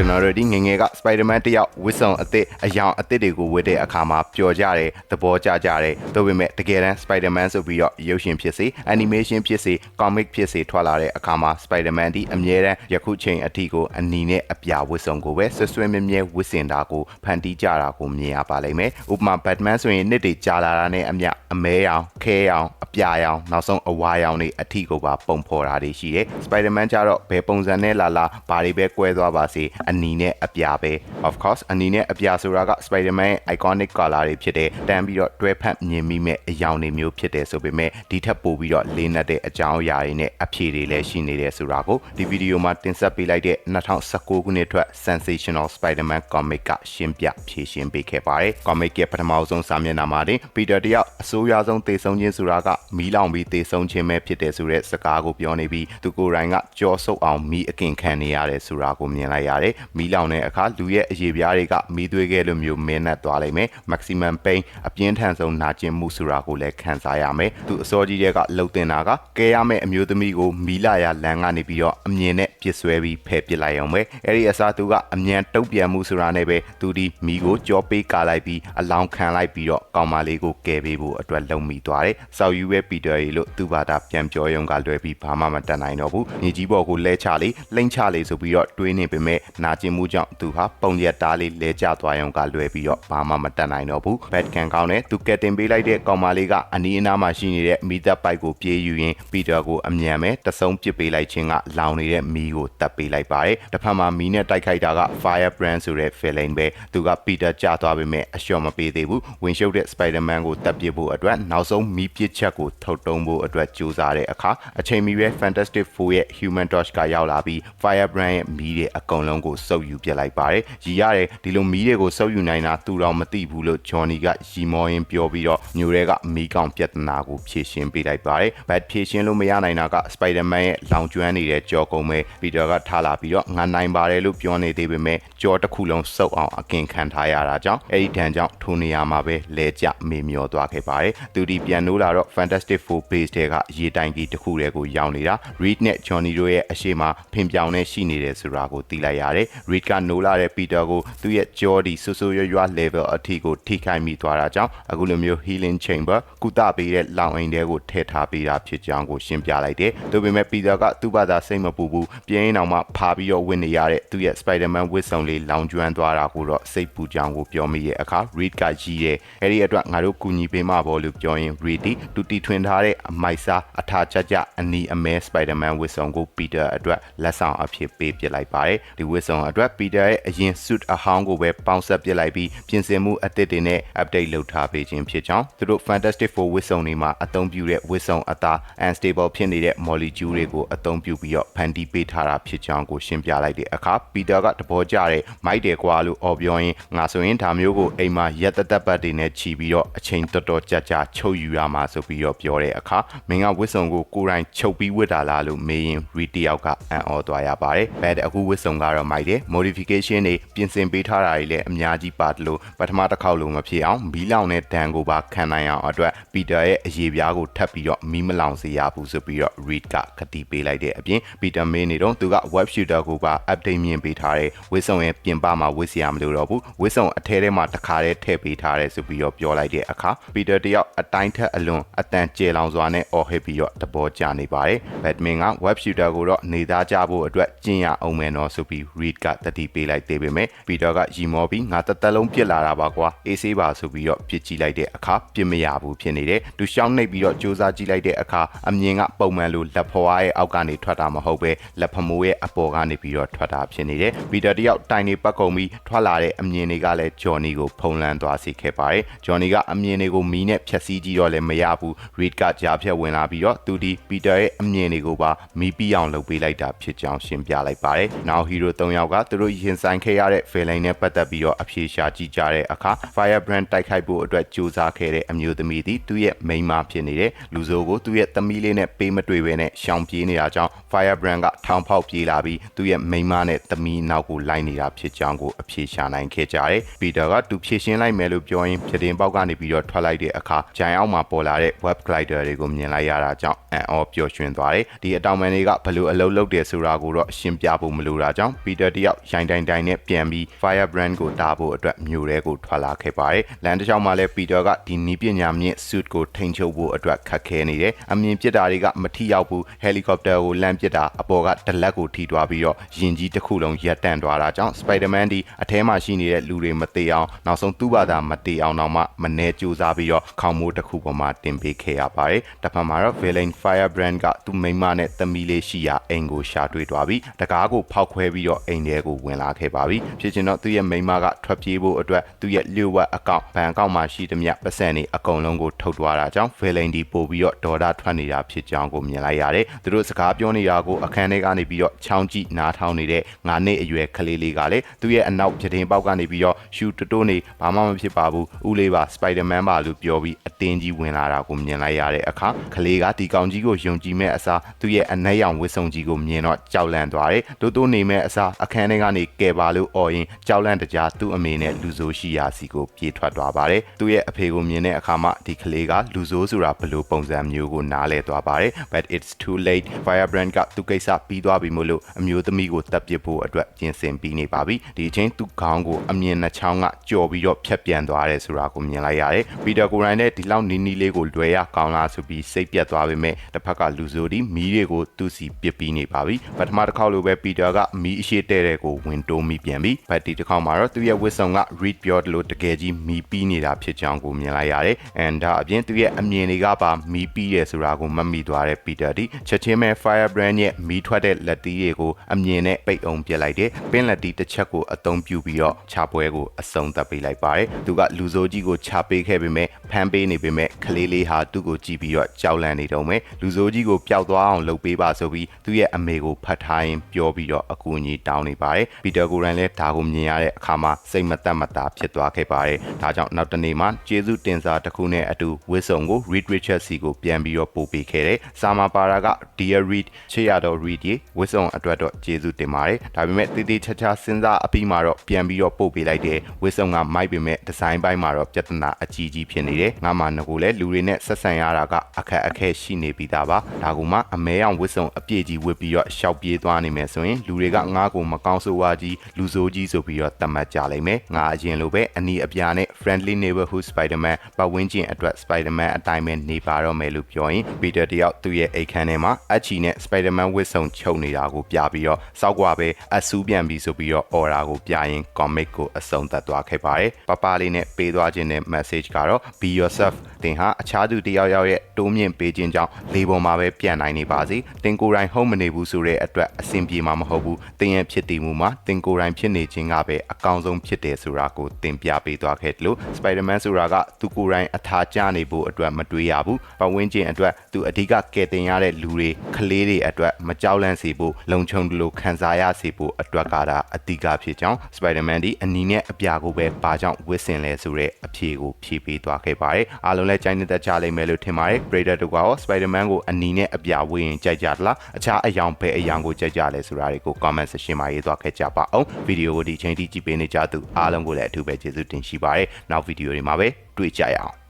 ကျွန်တော်တို့ဒီငယ်ငယ်က Spider-Man တယောက်ဝစ်စုံအသစ်အယောင်အသစ်တွေကိုဝတ်တဲ့အခါမှာပျော်ကြတယ်သဘောကျကြတယ်ဒါပေမဲ့တကယ်တမ်း Spider-Man ဆိုပြီးတော့ရုပ်ရှင်ဖြစ်စေ animation ဖြစ်စေ comic ဖြစ်စေထွက်လာတဲ့အခါမှာ Spider-Man ဒီအမြဲတမ်းယခုချိန်အထိကိုအနီနဲ့အပြဝစ်စုံကိုပဲဆွဆွဲမြဲမြဲဝစ်စင်တာကိုဖန်တီးကြတာကိုမြင်ရပါလိမ့်မယ်ဥပမာ Batman ဆိုရင်နှစ်တွေကြာလာတာနဲ့အမျှအမဲရောင်ခဲရောင်အပြာရောင်နောက်ဆုံးအဝါရောင်တွေအထီကိုပါပုံဖော်တာတွေရှိတယ် Spider-Man ကျတော့ဘယ်ပုံစံနဲ့လာလာဘာတွေပဲကွဲသွားပါစေအနီနဲ့အပြာပဲ of course အနီနဲ့အပြာဆိုတာက Spider-Man ရဲ့ iconic color တွေဖြစ်တယ်တန်းပြီးတော့တွဲဖက်မြင်မိမဲ့အယောင်တွေမျိုးဖြစ်တယ်ဆိုပေမဲ့ဒီထက်ပိုပြီးတော့လေးနက်တဲ့အကြောင်းအရာတွေနဲ့အဖြေတွေလည်းရှိနေတယ်ဆိုတာကိုဒီဗီဒီယိုမှာတင်ဆက်ပေးလိုက်တဲ့2019ခုနှစ်ထွက် Sensational Spider-Man comic ကရှင်းပြဖြေရှင်းပေးခဲ့ပါတယ် comic ရဲ့ပထမဆုံးစာမျက်နှာမှာတင် Peter တယောက်အဆိုးရွားဆုံးသေဆုံးခြင်းဆိုတာကမီးလောင်ပြီးသေဆုံးခြင်းပဲဖြစ်တယ်ဆိုတဲ့စကားကိုပြောနေပြီးသူကိုယ်တိုင်ကကြောဆုပ်အောင်မီးအကင်ခံနေရတယ်ဆိုတာကိုမြင်လိုက်ရတယ်မီးလောင်တဲ့အခါလူရဲ့အရေးပြားတွေကမီးသွေးခဲ့လိုမျိုးမင်းနဲ့သွားလိမ့်မယ် maximum pain အပြင်းထန်ဆုံးနာကျင်မှုဆိုတာကိုလည်းခံစားရမယ်သူအစောကြီးတဲ့ကလှုပ်တင်တာကကဲရမယ့်အမျိုးသမီးကိုမီးလာရလမ်းကနေပြီးတော့အမြင်နဲ့ပစ်ဆွဲပြီးဖယ်ပစ်လိုက်အောင်ပဲအဲ့ဒီအစားသူကအမြန်တုတ်ပြန်မှုဆိုတာနဲ့ပဲသူဒီမီးကိုကြောပေးကာလိုက်ပြီးအလောင်းခံလိုက်ပြီးတော့ကောင်မလေးကိုကယ်ပေးဖို့အတွက်လုံမိသွားတယ်။ဆောက်ယူရဲ့ပီတာရီလို့သူ့ဘာသာပြန်ပြောရုံကလွယ်ပြီးဘာမှမတတ်နိုင်တော့ဘူး။ညီကြီးဘော်ကိုလဲချလေလိမ့်ချလေဆိုပြီးတော့တွေးနေပေမဲ့နာကျင်မှုကြောင့်သူဟာပုံရက်တားလေးလဲကျသွားရုံကလွယ်ပြီးတော့ဘာမှမတတ်နိုင်တော့ဘူး။ဘက်ကန်ကောင်းနဲ့သူကယ်တင်ပေးလိုက်တဲ့ကောင်မလေးကအနီးအနားမှာရှိနေတဲ့မီသက်ပိုက်ကိုပြေးယူရင်ပီတာကိုအမြန်ပဲတဆုံပစ်ပေးလိုက်ခြင်းကလောင်နေတဲ့မီးကိုတပ်ပေးလိုက်ပါတယ်။တစ်ဖက်မှာမီးနဲ့တိုက်ခိုက်တာက Fire Brand ဆိုတဲ့ villain ပဲသူကပီတာကျသွားပေမဲ့အလျှော့မပေးသေးဘူး။ဝင်ရှုပ်တဲ့ Spider-Man ကိုတပ်ပစ်ဖို့အတွက်နောက်ဆုံးမီးပစ်ချက်ကိုထုတ်တုံးဖို့အတွက်ကြိုးစားတဲ့အခါအချိန်မီပဲ Fantastic Four ရဲ့ Human Torch ကရောက်လာပြီး Fire Brand ရဲ့မီးတွေအကုန်လုံးကိုစုပ်ယူပစ်လိုက်ပါတယ်။ရီရတယ်ဒီလိုမီးတွေကိုစုပ်ယူနိုင်တာသူတော့မသိဘူးလို့ Johnny ကရီမောရင်းပြောပြီးတော့မျိုးတွေကမီးကောင်ပြဿနာကိုဖြေရှင်းပေးလိုက်ပါတယ်။ Bat ဖြေရှင်းလို့မရနိုင်တာက Spider-Man ရဲ့လောင်ကျွမ်းနေတဲ့ကြောကုံပဲပီတာကထားလာပြီးတော့ငါနိုင်ပါတယ်လို့ပြောနေသေးပေမဲ့ကြောတစ်ခုလုံးစုပ်အောင်အကင်ခံထားရတာကြောင့်အဲ့ဒီတန်ကြောင့်ထိုနေရာမှာပဲလဲကျမေမျောသွားခဲ့ပါတယ်။သူဒီပြန်နိုးလာတော့ Fantastic Four base တွေကရေတိုင်ကြီးတစ်ခုတည်းကိုရောက်နေတာ Reed နဲ့ Johnny တို့ရဲ့အရှိမဖင်ပြောင်နဲ့ရှိနေတယ်ဆိုတာကိုသိလိုက်ရတယ်။ Reed ကနိုးလာတဲ့ Peter ကိုသူ့ရဲ့ jaw ဒီဆူဆူရွရွ level အထိကိုထိခိုက်မိသွားတာကြောင့်အခုလိုမျိုး healing chamber ကုသပေးတဲ့လောင်အိမ်တွေကိုထည့်ထားပေးတာဖြစ်ကြောင်းကိုရှင်းပြလိုက်တယ်။ဒါပေမဲ့ Peter ကသူ့ဘာသာစိတ်မပူဘူးပြင်းအောင်မှဖာပြီးတော့ဝင်နေရတဲ့သူ့ရဲ့ Spider-Man ဝစ်စုံလေးလောင်ကျွမ်းသွားတာကိုတော့စိတ်ပူကြောင်းကိုပြောမိရဲ့အခါ Reed ကကြီးတယ်။အဲဒီအတွက်ငါတို့ကူညီပေးမှာပေါ့လို့ပြောရင် Reed တူတီထွင်ထားတဲ့အမိုက်စားအထာချက်ကြအနီအမဲ Spider-Man ဝစ်စုံကို Peter အတွက်လက်ဆောင်အဖြစ်ပေးပစ်လိုက်ပါတယ်။ဒီဝစ်စုံအတွက် Peter ရဲ့အရင် suit အဟောင်းကိုပဲပေါင်းဆက်ပစ်လိုက်ပြီးပြင်ဆင်မှုအသစ်တွေနဲ့ update လုပ်ထားပေးခြင်းဖြစ်ကြောင်းသူတို့ Fantastic Four ဝစ်စုံတွေမှာအသုံးပြုတဲ့ဝစ်စုံအသား unstable ဖြစ်နေတဲ့ molecule တွေကိုအသုံးပြုပြီးတော့ဖန်တီးပေးထားတာဖြစ်ကြောင်းကိုရှင်းပြလိုက်တဲ့အခါ Peter ကသဘောကျတဲ့မိုက်တယ်ကွာလို့អော်ပြောရင်ငါဆိုရင်ဒါမျိုးကိုအိမ်မှာရက်သက်သက်ပတ်တွေနဲ့ခြီးပြီးတော့အချိန်တော်တော်ကြာကြာချုပ်ယူရမှာဆိုပြီးတော့ပြောတဲ့အခါမင်းကဝစ်စုံကိုကိုယ်တိုင်ချုပ်ပြီးဝစ်တာလားလို့မေးရင် Reed တယောက်က အံ့ဩသွားရပါတယ်။ Bad အခုဝစ်စုံကတော့မိုက်တယ် modification တွေပြင်ဆင်ပေးထားတာတွေလည်းအများကြီးပါတယ်လို့ပထမတစ်ခေါက်လုံးမဖြစ်အောင်မီးလောင်တဲ့ဒဏ်ကိုပါခံနိုင်အောင်အတွက် Peter ရဲ့အရေးပြားကိုထပ်ပြီးတော့မီးမလောင်စေရဘူးဆိုပြီးတော့ Reed ကကတိပေးလိုက်တဲ့အပြင် Peter May နေတော့သူက web shooter ကိုပါ update မြင်ပေးထားတဲ့ဝစ်စုံရဲ့ပြင်ပမှာဝစ်စရာမလိုတော့ဘူးဝစ်စုံအထဲထဲမှာတခါတည်းထည့်ပေးထားတယ်ဆိုပြီးတော့ပြောလိုက်တဲ့အခါ Peter တယောက်အတိုင်းထက်အလွန်အတန်ကျေလောင်စွာနဲ့အော်ဟစ်ပြီးတော့တဘောကြနေပါတယ် Batman က web shooter ကိုတော့နေသားကြဖို့အတွက်ကျင့်ရအောင်မယ်နော်ဆိုပြီး Reed ကတတိပေးလိုက်သေးပေမဲ့ Peter ကရီမောပြီးငါတသက်လုံးပြစ်လာတာပါကွာအေးဆေးပါဆိုပြီးတော့ပြစ်ကြည့်လိုက်တဲ့အခါပြစ်မရဘူးဖြစ်နေတယ်သူရှောင်းနှိပ်ပြီးတော့စူးစမ်းကြည့်လိုက်တဲ့အခါအမြင်ကပုံမှန်လိုလက်ဖွားရဲ့အောက်ကနေထွက်တာမဟုတ်ပဲလက်ဖမိုးရဲ့အပေါ်ကနေပြီးတော့ထွက်တာဖြစ်နေတယ်ပီတာတယောက်တိုင်နေပတ်ကုန်ပြီးထွက်လာတဲ့အမြင်တွေကလည်းဂျော်နီကိုဖုံးလန်းသွားစေခဲ့ပါတယ်ဂျော်နီကအမြင်တွေကိုမီးနဲ့ဖြက်စီးကြည့်တော့လည်းမရဘူးရီဒ်ကကြားဖြတ်ဝင်လာပြီးတော့သူဒီပီတာရဲ့အမြင်တွေကိုပါမီးပြီးအောင်လုပ်ပေးလိုက်တာဖြစ်ကြောင်းရှင်းပြလိုက်ပါတယ်နောက်ဟီရို၃ယောက်ကသူတို့ရင်ဆိုင်ခဲ့ရတဲ့ဖယ်လိုင်းနဲ့ပတ်သက်ပြီးတော့အဖြေရှာကြည့်ကြတဲ့အခါ Firebrand တိုက်ခိုက်ဖို့အတွက်ကြိုးစားခဲ့တဲ့အမျိုးသမီးသည်သူ့ရဲ့မိန်းမဖြစ်နေတဲ့လူဆိုးကိုသူ့ရဲ့သမီးလေးနဲ့ပေးမတွေ့ဘဲနဲ့ရှောင်ပြေးနေတာကြောင့် Firebrand ကထောင်ဖောက်ပြေးလာပြီးသူ့ရဲ့မိန်းမနဲ့သမီးနောက်ကိုလိုက်နေတာဖြစ်ကြောင်းကိုအဖြေရှာနိုင်ခဲ့ကြတယ်။ပီတာကသူဖြေရှင်းလိုက်မယ်လို့ပြောရင်ပြတင်ပေါက်ကနေပြီးတော့ထွက်လိုက်တဲ့အခါဂျိုင်အောက်မှာပေါ်လာတဲ့ web glider တွေကိုမြင်လိုက်ရတာကြောင့်အံ့ဩပျော်ရွှင်သွားတယ်။ဒီအတောင်ပံတွေကဘယ်လိုအလုပ်လုပ်တယ်ဆိုတာကိုတော့ရှင်းပြဖို့မလိုတာကြောင့်ပီတာတယောက်ရိုင်တိုင်တိုင်နဲ့ပြန်ပြီး Firebrand ကိုတားဖို့အတွက်မြို့ထဲကိုထွက်လာခဲ့ပါတယ်။လမ်းတစ်လျှောက်မှာလည်း Peter ကဒီနီးပညာမြင့် suit ကိုထိန်းချုပ်ဖို့အတွက်ခက်ခဲနေတယ်။အမြင်ပစ်တာတွေကမထိရောက်ဘူး။ helicopter ကိုလမ်းပစ်တာအပေါ်ကဒလက်ကိုထိသွားပြီးတော့ရင်ကြီးတစ်ခုလုံးရပ်တန့်သွားတာကြောင့် Spider-Man ဒီအထဲမှာရှိနေတဲ့လူတွေမသေးအောင်နောက်ဆုံးသူ့ဘာသာမသေးအောင်တော့မှမနေကြိုးစားပြီးတော့ခေါင်းမိုးတစ်ခုပေါ်မှာတင်ပေးခဲ့ရပါတယ်။တစ်ဖက်မှာတော့ Villain Firebrand ကသူ့မိန်းမနဲ့သမီးလေးရှိရာအိမ်ကိုရှာတွေ့သွားပြီးတကားကိုဖောက်ခွဲပြီးတော့အိမ်ထဲကိုဝင်လာခဲ့ပါပြီ။ဖြစ်ချင်တော့သူ့ရဲ့မိန်းမကထွက်ပြေးဖို့အတွက်သူ့ရဲ့လျှို့ဝှက်အကောင့်ဘဏ်အကောင့်မှာရှိသမျှပတ်စံတွေအကုန်လုံးကိုထုတ်သွားတာကြောင့် Villain ဒီပို့ပြီးတော့ဒေါ်လာထွက်နေတာဖြစ်ကြောင်းကိုမြင်လိုက်ရတယ်။သူတို့စကားပြောနေတာကိုအခန်းထဲကနေပြီးတော့ချောင်းကြည့်နားထောင်နေတဲ့ငါးနှစ်အရွယ်ကလေးလေးကလည်းသူ့ရဲ့အနောက်ပြတင်းပေါက်ကနေပြီးတော့ရှူတိုတိုနေဘာမှမဖြစ်ပါဘူး။ဦးလေးပါ Spider-Man ပါလို့ပြောပြီးအတင်းကြီးဝင်လာတာကိုမြင်လိုက်ရတဲ့အခါကလေးကဒီကောင်ကြီးကိုယုံကြည်မဲ့အစားသူ့ရဲ့အနက်ရောင်ဝစ်စုံကြီးကိုမြင်တော့ကြောက်လန့်သွားတယ်။တိုးတိုးနေမဲ့အစားအခန်းထဲကနေကယ်ပါလို့អော်ရင်ကြောက်လန့်တကြားသူ့အမေနဲ့လူဆိုးရှိရာစီကိုပြေးထွက်သွားပါတယ်။သူ့ရဲ့အဖေကိုမြင်တဲ့အခါမှာဒီကလေးကလူဆိုးဆိုတာဘယ်လိုပုံစံမျိုးကိုနားလဲသွားပါတယ်။ but it's too late Firebrand ကသူကိစ္စပြီးသွားပြီမို့လို့အမျိုးသမီးကိုတပ်ပစ်ဖို့အတွက်ပြင်ဆင်ပြီးနေပါပြီ။ဒီအချိန်သူ့ခေါင်းကိုအမြင်နှချောင်းကကြော်ပြီးတော့ဖြတ်ပြန်သွားတယ်ဆိုတာကိုမြင်လိုက်ရတယ်။ပီတာကိုရိုင်းနဲ့ဒီလောက်နီးနီးလေးကိုလွယ်ရကောင်းလားဆိုပြီးစိတ်ပြတ်သွားပေမဲ့တစ်ဖက်ကလူဆိုဒီမီးတွေကိုသူ့စီပစ်ပြီးနေပါပြီ။ပထမတစ်ခေါက်လိုပဲပီတာကမီးအရှိတဲ့တဲ့ကိုဝင်တိုးမိပြန်ပြီ။ဘတ်ဒီတစ်ခေါက်မှာတော့သူ့ရဲ့ဝစ်စုံက read ပြောတယ်လို့တကယ်ကြီးမီးပြီးနေတာဖြစ်ကြောင်းကိုမြင်လိုက်ရတယ်။ and ဒါအပြင်သူ့ရဲ့အမြင်တွေကပါမီးပြီးရဆိုတာကိုမမိသွားတဲ့ပီတာဒီချက်ချင်းပဲ Firebrand ရဲ့မီးထွက်တဲ့လက်တီးတွေကိုအမြင်နဲ့ပိတ်အောင်ပြစ်လိုက်တယ်။ပင်လက်တီးတစ်ချက်ကိုအသုံးပြုပြီးတော့ခြာပွဲကိုအဆုံးသတ်ပေးလိုက်ပါတယ်။သူကလူဆိုးကြီးကိုခြာပေးခဲ့ပေမဲ့ဖမ်းပေးနေပေမဲ့ကလေးလေးဟာသူ့ကိုကြည့်ပြီးတော့ကြောက်လန့်နေတော့မယ်။လူဆိုးကြီးကိုပျောက်သွားအောင်လုပ်ပေးပါဆိုပြီးသူ့ရဲ့အမေကိုဖတ်ထားရင်ပြောပြီးတော့အကူအညီတောင်းနေပါတယ်။ပီတာကိုရန်လည်းဒါကိုမြင်ရတဲ့အခါမှာစိတ်မသက်မသာဖြစ်သွားခဲ့ပါတယ်။ဒါကြောင့်နောက်တနေ့မှာကျေးဇူးတင်စာတစ်ခုနဲ့အတူဝစ်စုံကို Reed Richards စီကိုပြန်ပြီးတော့ပို့ပေးခဲ့တယ်။စာမာပါရာက Dear Reed ချစ်ရတော့ Reed ရေဝစ်စုံအတွက်တော့ကျေးဇူးတင်ပါတယ်။ဒါပေမဲ့တေးသေးချာချာစဉ်းစားအပြီးမှာတော့ပြန်ပြီးတော့ပို့ပေးလိုက်တယ်။ဝစ်စုံကမိုက်ပေမဲ့ဒီဇိုင်းပိုင်းမှာတော့ပြဿနာအကြီးကြီးဖြစ်နေတယ်။ငါမှငကိုလည်းလူတွေနဲ့ဆက်ဆံရတာကအခက်အခဲရှိနေပြီးသားပါ။ဒါကမှအမဲအောင်ဝစ်စုံအပြည့်ကြီးဝစ်ပြီးတော့ရှောက်ပြေးသွားနေမယ်ဆိုရင်လူတွေကငါ့ကိုမကောင်းဆိုးဝါးကြီးလူဆိုးကြီးဆိုပြီးတော့တတ်မှတ်ကြလိမ့်မယ်။ငါအရင်လိုပဲအနီးအပြားနဲ့ friendly neighborhood Spider-Man ပတ်ဝန်းကျင်အတွက် Spider-Man အတိုင်းပဲနေပါတော့မယ်လို့ပြောရင် Peter တယောက်သူ့ရဲ့အိတ်ခမ်းထဲမှာအချီနဲ့ Spider-Man ဝစ်စုံချုပ်နေတာကိုပြပြီးတော့စောက်ကွာပဲအဆူးပြန်ပြီးဆိုပြီးတော့ order ကိုပြရင် comic ကိုအဆုံးသတ်သွားခဲ့ပါတယ်။ပပလေးနဲ့ပေးသွားခြင်းတဲ့ message ကတော့ be yourself တင်ဟာအခြားသူတယောက်ယောက်ရဲ့တိုးမြင့်ပေးခြင်းကြောင့်လေပေါ်မှာပဲပြန်နိုင်နေပါစေ။တင်ကိုယ်တိုင်ဟုတ်မနေဘူးဆိုတဲ့အတွက်အဆင်ပြေမှာမဟုတ်ဘူး။တင်ရဲ့ဖြစ်တည်မှုမှာတင်ကိုယ်တိုင်ဖြစ်နေခြင်းကပဲအကောင်းဆုံးဖြစ်တယ်ဆိုတာကိုတင်ပြပေးသွားခဲ့တယ်လို့ Spider-Man ဆိုတာကသူကိုယ်တိုင်အထာကျနေဖို့အတွက်မတွေးရဘူး။ပတ်ဝန်းကျင်အတွက်သူအဓိကကယ်တင်ရတဲ့လူတွေကလေးတွေအတွက်မကြောက်လန့်စေဖို့လုံခြုံတယ်လို့ခံစားရစေဖို့အတွက်ကဒါအဓိကဖြစ်ကြောင်း Spider-Man ဒီအနီးနဲ့အပြာကိုပဲဘာကြောင့်ဝစ်စင်လဲဆိုတဲ့အဖြေကိုဖြေပေးသွားခဲ့ပါတယ်။အားလုံးလည်းကြိုက်နေတဲ့ကြလိမ့်မယ်လို့ထင်ပါတယ်။ Predator တို့ကရော Spider-Man ကိုအနီးနဲ့အပြာဝေးရင်ကြိုက်ကြသလား။အခြားအယောင်ဘယ်အယောင်ကိုကြိုက်ကြလဲဆိုတာတွေကို comment section မှာရေးသွားခဲ့ကြပါအောင်။ဗီဒီယိုကိုဒီချိန်ထိကြည့်ပေးနေကြသူအားလုံးကိုလည်းအထူးပဲကျေးဇူးတင်ရှိပါတယ်။နောက်ဗီဒီယိုတွေမှာပဲတွေ့ကြရအောင်